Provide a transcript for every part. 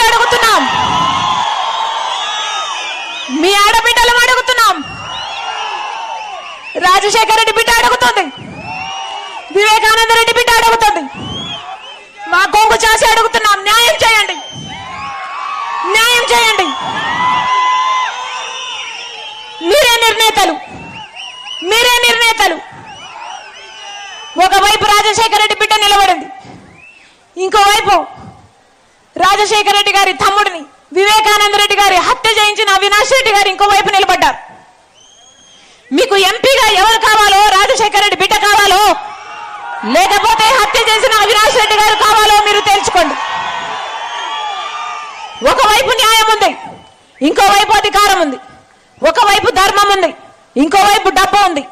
అడుగుతున్నాం. మీ ఆడబిడ్డలం అడుగుతున్నాం. రాజశేఖర రెడ్డి బిడ్డ అడుగుతుంది. వివేకానంద రెడ్డి బిడ్డ అడుగుతుంది. మా కొంగు చేసి అడుగుతున్నాం. న్యాయం చేయండి. న్యాయం చేయండి. మీరే నిర్ణేతలు. మీరే నిర్ణేతలు. ఒకవైపు రాజశేఖర రెడ్డి బిడ్డ నిలబడింది. ఇంకోవైపు రాజశేఖర రెడ్డి గారి తమ్ముడిని వివేకానంద రెడ్డి గారి హత్య చేయించిన అవినాష్ రెడ్డి గారు ఇంకోవైపు నిలబడ్డారు. మీకు ఎంపీగా ఎవరు కావాలో రాజశేఖర రెడ్డి బిడ్డ కావాలో లేకపోతే హత్య చేసిన అవినాష్ రెడ్డి గారు కావాలో మీరు తెలుసుకోండి. ఒకవైపు న్యాయం ఉంది ఇంకోవైపు అధికారం ఉంది ఒకవైపు ధర్మం ఉంది ఇంకోవైపు డబ్బు ఉంది.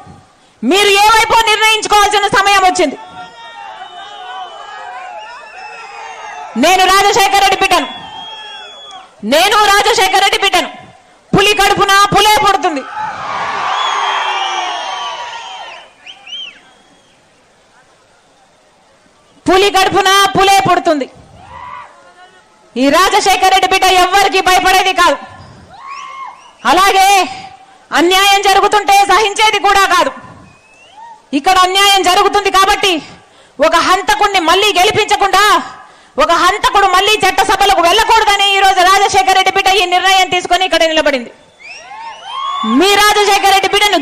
మీరు ఏ వైపు నిర్ణయించుకోవాల్సిన సమయం వచ్చింది? నేను రాజశేఖర రెడ్డి బిడ్డను. నేను రాజశేఖర రెడ్డి బిడ్డను. పులి కడుపున పులే పుడుతుంది. పులి కడుపున పులే పుడుతుంది. ఈ రాజశేఖర రెడ్డి బిడ్డ ఎవ్వరికి భయపడేది కాదు. అలాగే అన్యాయం జరుగుతుంటే సహించేది కూడా కాదు. ఇక్కడ అన్యాయం జరుగుతుంది కాబట్టి ఒక హంతకుణ్ణి మళ్ళీ గెలిపించకుండా ఒక హంతకుడు మళ్ళీ చట్టసభలకు వెళ్ళకూడదని ఈ రోజు రాజశేఖర రెడ్డి బిడ్డ ఈ నిర్ణయం తీసుకొని ఇక్కడ నిలబడింది. మీ రాజశేఖర రెడ్డి బిడ్డను